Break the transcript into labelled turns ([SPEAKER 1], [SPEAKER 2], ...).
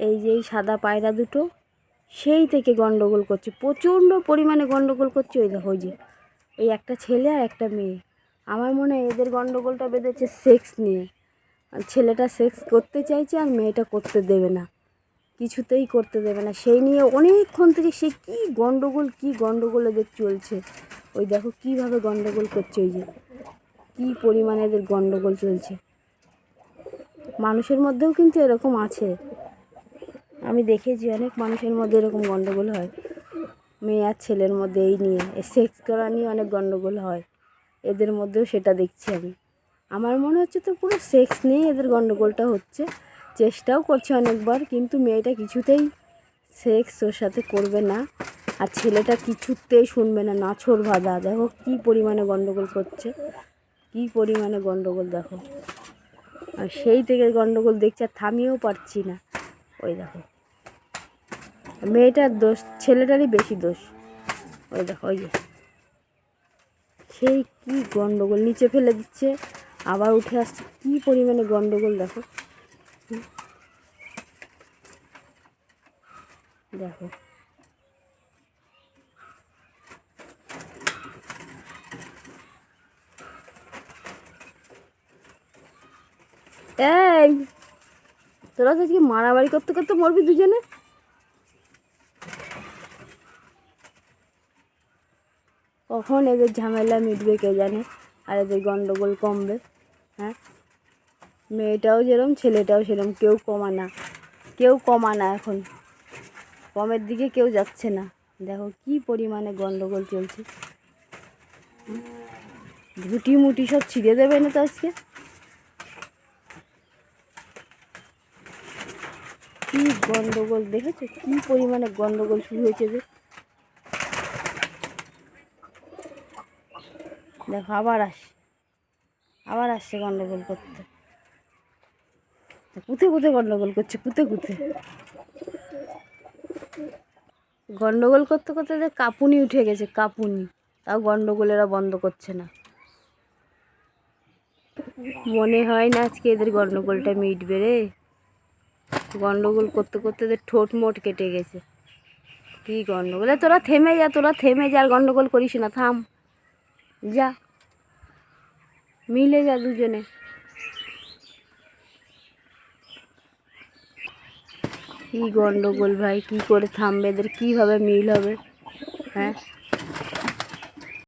[SPEAKER 1] এই যে এই সাদা পায়রা দুটো, সেই থেকে গন্ডগোল করছে, প্রচণ্ড পরিমাণে গন্ডগোল করছে ওই দেখো যে, এই একটা ছেলে আর একটা মেয়ে। আমার মনে হয় এদের গন্ডগোলটা বেঁধেছে সেক্স নিয়ে। ছেলেটা সেক্স করতে চাইছে আর মেয়েটা করতে দেবে না। কিছুতেই করতে দেবে না। সেই নিয়ে অনেকক্ষণ থেকে সে কী গণ্ডগোল কী গন্ডগোল এদের চলছে। ওই দেখো কীভাবে গন্ডগোল করছে ওই যে, কী পরিমাণে এদের গন্ডগোল চলছে। মানুষের মধ্যেও কিন্তু এরকম আছে। আমি দেখেছি অনেক মানুষের মধ্যে এরকম গন্ডগোল হয়। মেয়ে আর ছেলের মধ্যে এই নিয়ে সেক্স করা নিয়ে অনেক গন্ডগোল হয়। এদের মধ্যেও সেটা দেখছি আমি। আমার মনে হচ্ছে তো পুরো সেক্স নিয়ে এদের গন্ডগোলটা হচ্ছে। চেষ্টাও করছে অনেকবার, কিন্তু মেয়েটা কিছুতেই সেক্স ওর সাথে করবে না। আর ছেলেটা কিছুতেই শুনবে না, নাছর বাঁধা। দেখো কী পরিমাণে গন্ডগোল করছে। কী পরিমাণে গন্ডগোল দেখো। আর সেই থেকে গন্ডগোল দেখছি আর থামিয়েও পারছি না। ওই দেখো। মেয়েটার দোষ, ছেলেটারই বেশি দোষ। ওই দেখো, ওই যে। সেই কি গন্ডগোল, নিচে ফেলে দিচ্ছে, আবার উঠে আসছে। কি পরিমাণে গণ্ডগোল দেখো। দেখো। এই, তোরা তো আজকে মারামারি করতে করতে মরবি দুজনে? কখন এদের ঝামেলা মিটবে কে জানে? আর এদের গন্ডগোল কমবে হ্যাঁ? মেয়েটাও যেরম ছেলেটাও সেরম, কেউ কমা না। কেউ কমা না এখন। কমের দিকে কেউ যাচ্ছে না। দেখো কি পরিমাণে গন্ডগোল চলছে? ধুটি মুটি সব ছিঁড়ে দেবে না তো আজকে? কি গন্ডগোল, দেখেছ? কি পরিমাণে গন্ডগোল শুরু হয়েছে যে? দেখো, আবার আস আবার আসছে গন্ডগোল করতে। কুথে কুথে গন্ডগোল করছে কুথে কুথে গন্ডগোল করতে করতে যে কাপুনি উঠে গেছে, কাপুনি। তাও গন্ডগোল এরা বন্ধ করছে না। মনে হয় না আজকে এদের গন্ডগোলটা মিটবে রে। গন্ডগোল করতে করতে এদের ঠোঁট মোট কেটে গেছে। কি গন্ডগোল? তোরা থেমে যা, তোরা থেমে যা, আর গন্ডগোল করিস না, থাম। যা মিলে যা দুজনে কি গন্ডগোল ভাই, কি করে থামবে? এদের কীভাবে মিল হবে? হ্যাঁ?